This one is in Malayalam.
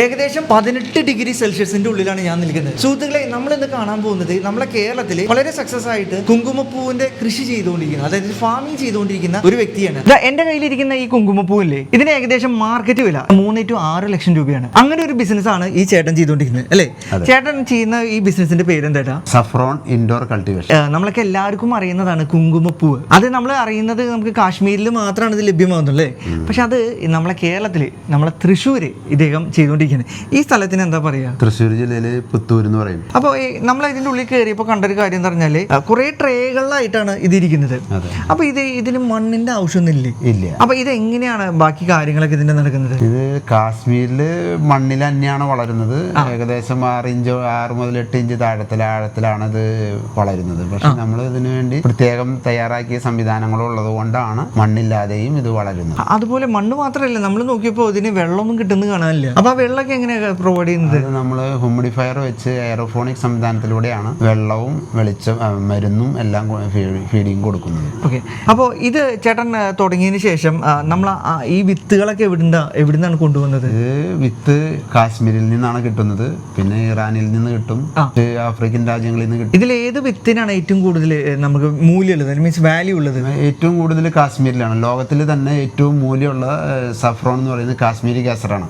ഏകദേശം പതിനെട്ട് ഡിഗ്രി സെൽഷ്യസിന്റെ ഉള്ളിലാണ് ഞാൻ നിൽക്കുന്നത്. സുഹൃത്തുക്കളെ നമ്മൾ ഇന്ന് കാണാൻ പോകുന്നത് നമ്മുടെ കേരളത്തിൽ വളരെ സക്സസ് ആയിട്ട് കുങ്കുമപ്പൂവിന്റെ കൃഷി ചെയ്തുകൊണ്ടിരിക്കുന്ന. അതായത് ഫാമിംഗ് ചെയ്തുകൊണ്ടിരിക്കുന്ന ഒരു വ്യക്തിയാണ്. ദാ എന്റെ കയ്യിലിരിക്കുന്ന ഈ കുങ്കുമപ്പൂവില്ലേ ഇതിന് ഏകദേശം മാർക്കറ്റ് വില മൂന്ന് ടു ആറ് ലക്ഷം രൂപയാണ്. അങ്ങനെ ഒരു ബിസിനസ് ആണ് ഈ ചേട്ടൻ ചെയ്തുകൊണ്ടിരിക്കുന്നത് അല്ലേ? ചേട്ടൻ ചെയ്യുന്ന ഈ ബിസിനസിന്റെ പേര് എന്താ സഫ്രോൺ ഇൻഡോർ കൾട്ടിവേഷൻ നമ്മളൊക്കെ എല്ലാവർക്കും അറിയുന്നതാണ് കുങ്കുമപ്പൂവ്. അത് നമ്മൾ അറിയുന്നത് നമുക്ക് കാശ്മീരിൽ മാത്രമാണ് ഇത് ലഭ്യമാകുന്നത് അല്ലേ? പക്ഷെ അത് നമ്മളെ കേരളത്തിൽ നമ്മളെ തൃശ്ശൂർ ഇദ്ദേഹം ചെയ്തുകൊണ്ടിരിക്കുന്നത്. ഈ സ്ഥലത്തിന് എന്താ പറയുക തൃശ്ശൂർ ജില്ലയിലെ പുത്തൂർ എന്ന് പറയും. അപ്പോൾ നമ്മൾ ഇതിന്റെ ഉള്ളിൽ കയറിയപ്പോൾ കണ്ടൊരു കാര്യം എന്ന് പറഞ്ഞാൽ കുറേ ട്രേകളിലായിട്ടാണ് ഇതിരിക്കുന്നത്. അപ്പോൾ ഇത് ഇതിന് മണ്ണിന്റെ ആവശ്യമൊന്നുമില്ലേ? ഇല്ല. അപ്പോൾ ഇത് എങ്ങനെയാണ് ബാക്കി കാര്യങ്ങളൊക്കെ ഇതിന്റെ നടക്കുന്നത്? ഇത് കാശ്മീരിൽ മണ്ണിൽ തന്നെയാണ് വളരുന്നത്. ഏകദേശം ആറ് ഇഞ്ച് ആറ് മുതൽ എട്ട് ഇഞ്ച് താഴത്തിൽ ആഴത്തിലാണ് ഇത് വളരുന്നത്. പക്ഷെ നമ്മൾ ഇതിനു വേണ്ടി പ്രത്യേകം തയ്യാറാക്കിയ സംവിധാനങ്ങൾ ഉള്ളത് കൊണ്ടാണ് മണ്ണില്ലാതെയും ഇത് വളരുന്നത്. അതുപോലെ മണ്ണ് മാത്രമല്ല നമ്മൾ നോക്കിയപ്പോൾ ഇതിന് വെള്ളമൊന്നും കിട്ടുന്നത് കാണാനില്ല. അപ്പോൾ ആ വെള്ളമൊക്കെ എങ്ങനെയാണ് പ്രൊവൈഡ് ചെയ്യുന്നത്? നമ്മൾ ഹ്യൂമിഡിഫയർ വെച്ച് എയറോഫോണിക് സംവിധാനത്തിലൂടെയാണ് വെള്ളവും വെളിച്ചം മരുന്നും എല്ലാം ഫീഡിങ് കൊടുക്കുന്നത്. ഓക്കെ അപ്പോൾ ഇത് ചേട്ടൻ തുടങ്ങിയതിന് ശേഷം നമ്മൾ ഈ വിത്തുകളൊക്കെ എവിടുന്ന എവിടുന്നാണ് കൊണ്ടുവന്നത്? ഇത് വിത്ത് കാശ്മീരിൽ നിന്നാണ് കിട്ടുന്നത്. പിന്നെ ഇറാനിൽ നിന്ന് കിട്ടും. ആഫ്രിക്കൻ രാജ്യങ്ങളിൽ നിന്ന് കിട്ടും. ഇതിൽ ഏത് വിത്തിനാണ് ഏറ്റവും കൂടുതൽ നമുക്ക് മൂല്യമുള്ളത്? മീൻസ് വാല്യൂ ഉള്ളത്. ഏറ്റവും കൂടുതൽ കാശ്മീരിലാണ്. ലോകത്തിൽ തന്നെ ഏറ്റവും മൂല്യമുള്ള സഫ്രോൺ എന്ന് പറയുന്നത് കാശ്മീരി കേസറാണ്